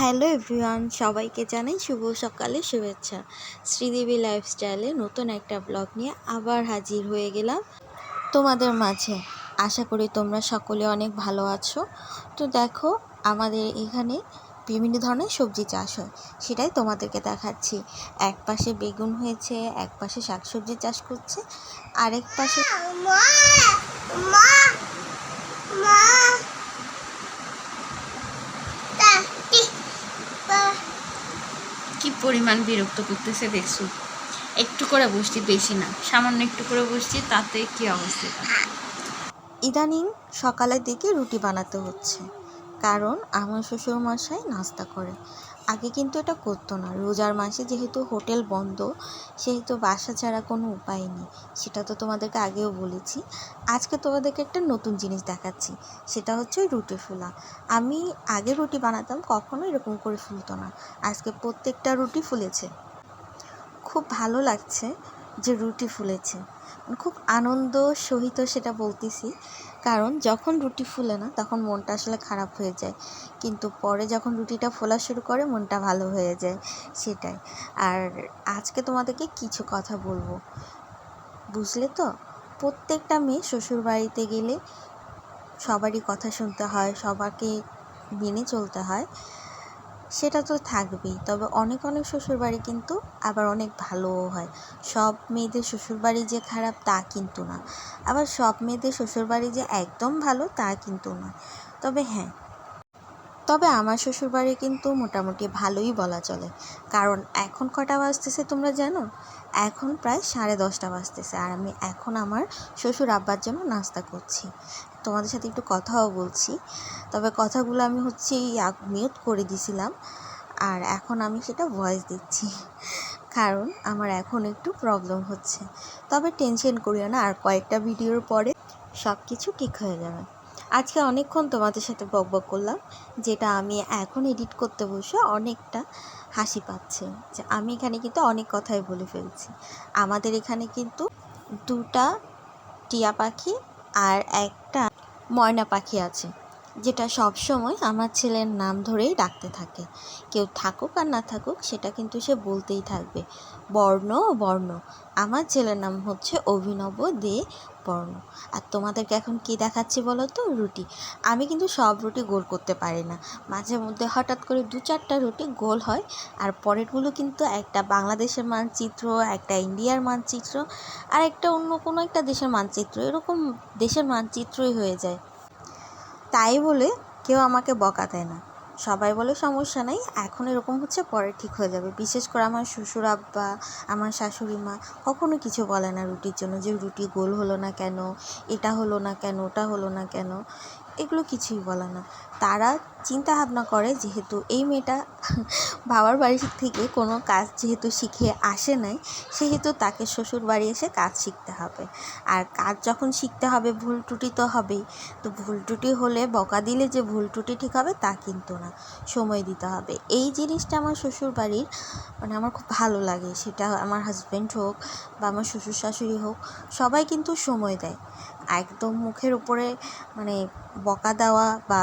Hello everyone, সবাইকে জানাই শুভ সকালে শুভেচ্ছা। শ্রীদেবী লাইফস্টাইলে নতুন একটা ব্লগ নিয়ে আবার হাজির হয়ে গেলাম তোমাদের মাঝে। আশা করি তোমরা সকলে অনেক ভালো আছো। তো দেখো, আমাদের এখানে বিভিন্ন ধরনের সবজি চাষ হয়, সেটাই তোমাদেরকে দেখাচ্ছি। এক পাশে বেগুন হয়েছে, এক পাশে শাকসবজি চাষ করছে, আরেক পাশে মা মা মা তা টি পা কি পরিমাণ বিরক্ত করতেছে দেখছ? একটু করে বসছি, বেশি না। সামান্য একটু করে বসছি, তাতে কি অবস্থা? ইদানিং সকালের দিকে রুটি বানাতে হচ্ছে। কারণ আমার শ্বশুর মশাই নাস্তা করে। আগে কিন্তু এটা করতো না। রোজার মাসে যেহেতু হোটেল বন্ধ, সেহেতু বাসা ছাড়া কোনো উপায় নেই। সেটা তো তোমাদেরকে আগেও বলেছি। আজকে তোমাদেরকে একটা নতুন জিনিস দেখাচ্ছি। সেটা হচ্ছে রুটি ফুলা। আমি আগে রুটি বানাতাম, কখনো এরকম করে ফুলতো না। আজকে প্রত্যেকটা রুটি ফুলেছে। খুব ভালো লাগছে যে রুটি ফুলেছে। খুব আনন্দ সহিত সেটা বলতেছি। কারণ যখন রুটি ফুলে না, তখন মনটা আসলে খারাপ হয়ে যায়। কিন্তু পরে যখন রুটিটা ফোলা শুরু করে, মনটা ভালো হয়ে যায়, সেটাই। আর আজকে তোমাদেরকে কিছু কথা বলব। বুঝলে তো? প্রত্যেকটা মেয়ে শ্বশুর বাড়িতে গেলে সবারই কথা শুনতে হয় সবাইকে মেনে চলতে হয়। সেটা তো থাকবেই। তবে অনেক অনেক শ্বশুরবাড়ি কিন্তু আবার অনেক ভালোও হয়। সব মেয়েদের শ্বশুরবাড়ি যে খারাপ তা কিন্তু না। আবার সব মেয়েদের শ্বশুরবাড়ি যে একদম ভালো তা কিন্তু নয়। তবে হ্যাঁ তবে আমার শ্বশুরবাড়ি কিন্তু মোটামুটি ভালোই বলা চলে। কারণ এখন কটা বাজতেছে তোমরা জানো? এখন প্রায় সাড়ে দশটা বাজতেছে আর আমি এখন আমার শ্বশুর আব্বার জন্য নাস্তা করছি। তোমাদের সাথে একটু কথাও বলছি। তবে কথাগুলো আমি হচ্ছে মিউট করে দিছিলাম আর এখন আমি সেটা ভয়েস দিচ্ছি। কারণ আমার এখন একটু প্রবলেম হচ্ছে। তবে টেনশন করিও না, আর কয়েকটা ভিডিওর পরে সব কিছু ঠিক হয়ে যাবে। আজকে অনেকক্ষণ তোমাদের সাথে বক বক করলাম, যেটা আমি এখন এডিট করতে বসে অনেকটা হাসি পাচ্ছে। যে আমি এখানে কিন্তু অনেক কথাই বলে ফেলছি। আমাদের এখানে কিন্তু দুটা টিয়া পাখি আর একটা ময়না পাখি আছে। যেটা সব সময় আমার ছেলের নাম ধরেই ডাকতে থাকে। কেউ থাকুক আর না থাকুক, সেটা কিন্তু সে বলতেই থাকবে। বর্ণ বর্ণ। আমার ছেলের নাম হচ্ছে অভিনব দে বর্ণ। আর তোমাদেরকে এখন কি দেখাচ্ছি বলো তো? রুটি। আমি কিন্তু সব রুটি গোল করতে পারি না। মাঝে মধ্যে হঠাৎ করে দু চারটা রুটি গোল হয় আর পরেরগুলো কিন্তু একটা বাংলাদেশের মানচিত্র, একটা ইন্ডিয়ার মানচিত্র আর একটা অন্য কোনো একটা দেশের মানচিত্র। এরকম দেশের মানচিত্রই হয়ে যায়। তাই বলে কেউ আমাকে বকা দেয় না। সবাই বলে সমস্যা নাই, এখন এরকম হচ্ছে, পরে ঠিক হয়ে যাবে। বিশেষ করে আমার শ্বশুর আব্বা, আমার শাশুড়ি মা কখনো কিছু বলে না রুটির জন্য যে রুটি গোল হলো না কেন, এটা হলো না কেন, ওটা হলো না কেন, এগুলো কিছুই বলে না। তারা চিন্তা ভাবনা করে যেহেতু এই মেয়েটা বাবার বাড়ি থেকে কোনো কাজ যেহেতু শিখে আসে নাই, সেহেতু তাকে শ্বশুর বাড়ি এসে কাজ শিখতে হবে। আর কাজ যখন শিখতে হবে, ভুল ত্রুটি তো হবেই। তো ভুল ত্রুটি হলে বকা দিলে যে ভুল ত্রুটি ঠিক হবে তা কিন্তু না। সময় দিতে হবে। এই জিনিসটা আমার শ্বশুর বাড়ির মানে আমার খুব ভালো লাগে। সেটা আমার হাজব্যান্ড হোক বা আমার শ্বশুর শাশুড়ি হোক, সবাই কিন্তু সময় দেয়। একদম মুখের উপরে মানে বকা দেওয়া বা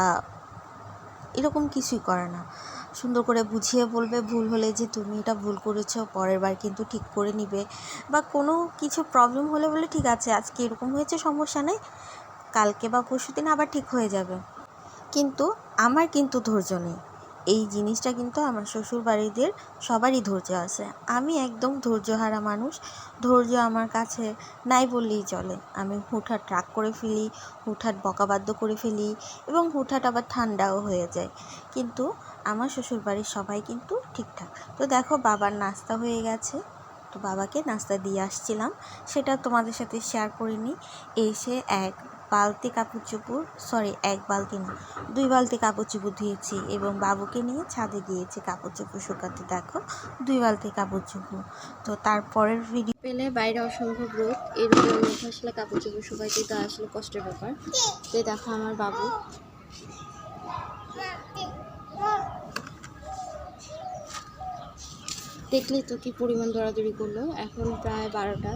এরকম কিছুই করে না। সুন্দর করে বুঝিয়ে বলবে, ভুল হলে যে তুমি এটা ভুল করেছ, পরের বার কিন্তু ঠিক করে নিবে। বা কোনো কিছু প্রবলেম হলে বলে, ঠিক আছে, আজকে এরকম হয়েছে, সমস্যা নেই। কালকে বা পরশু দিন আবার ঠিক হয়ে যাবে। কিন্তু আমার কিন্তু ধৈর্য নেই। এই জিনিসটা কিন্তু আমার শ্বশুর বাড়িদের সবারই ধৈর্য আছে। আমি একদম ধৈর্যহারা মানুষ। ধৈর্য আমার কাছে নাই বললেই চলে। আমি হুটহাট রাগ করে ফেলি, হুটহাট বকাবাদ্য করে ফেলি এবং হুটহাট আবার ঠান্ডাও হয়ে যায়। কিন্তু আমার শ্বশুর বাড়ির সবাই কিন্তু ঠিকঠাক। তো দেখো বাবার নাস্তা হয়ে গেছে। তো বাবাকে নাস্তা দিয়ে আসছিলাম। সেটা তোমাদের সাথে শেয়ার করিনি এসে এক বালতি কাপড় চোপড় সরি এক বালতি না, দুই বালতি কাপড় চোপড় ধুয়েছি এবং বাবুকে নিয়ে ছাদে গিয়েছি কাপড় চোপড় শুকাতে, দেখো, দুই বালতি কাপড় চোপড়। তো তারপরের ভিডিও পেলে বাইরে অসম্ভব রোদ, এর মধ্যে আসলে কাপড় চোপড় শুকাইতে তো আসলে কষ্টের ব্যাপার। তো দেখো আমার বাবু। দেখলি তো কি পরিমাণ দৌড়াদৌড়ি করল, এখন প্রায় বারোটা।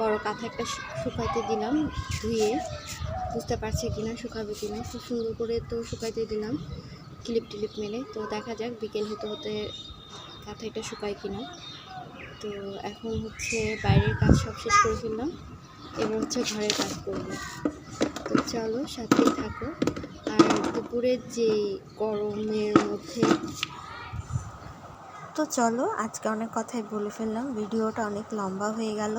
বড় কাঁথা একটা শুকাইতে দিলাম, ধুয়ে। বুঝতে পারছে কিনা, শুকাবে কিনা। খুব সুন্দর করে তো শুকাইতে দিলাম, ক্লিপ টিলিপ মেলে। তো দেখা যাক বিকেল হতে হতে কাঁথাইটা শুকায় কিনা। তো এখন হচ্ছে বাইরের কাজ সব শেষ করে ফেললাম, এবার হচ্ছে ঘরের কাজ করব। তো চলো, সাথেই থাকো। আর দুপুরের যে গরমের মধ্যে তো চলো, আজকে অনেক কথাই বলে ফেললাম। ভিডিওটা অনেক লম্বা হয়ে গেল।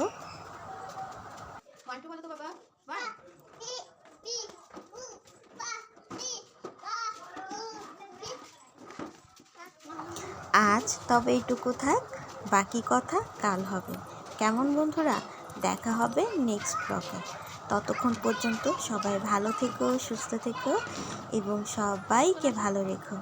আজ তবে এইটুকু থাক, বাকি কথা কাল হবে। কেমন বন্ধুরা? দেখা হবে নেক্সট ব্লগে ততক্ষণ পর্যন্ত সবাই ভালো থেকো, সুস্থ থেকো এবং সবাইকে ভালো রেখো।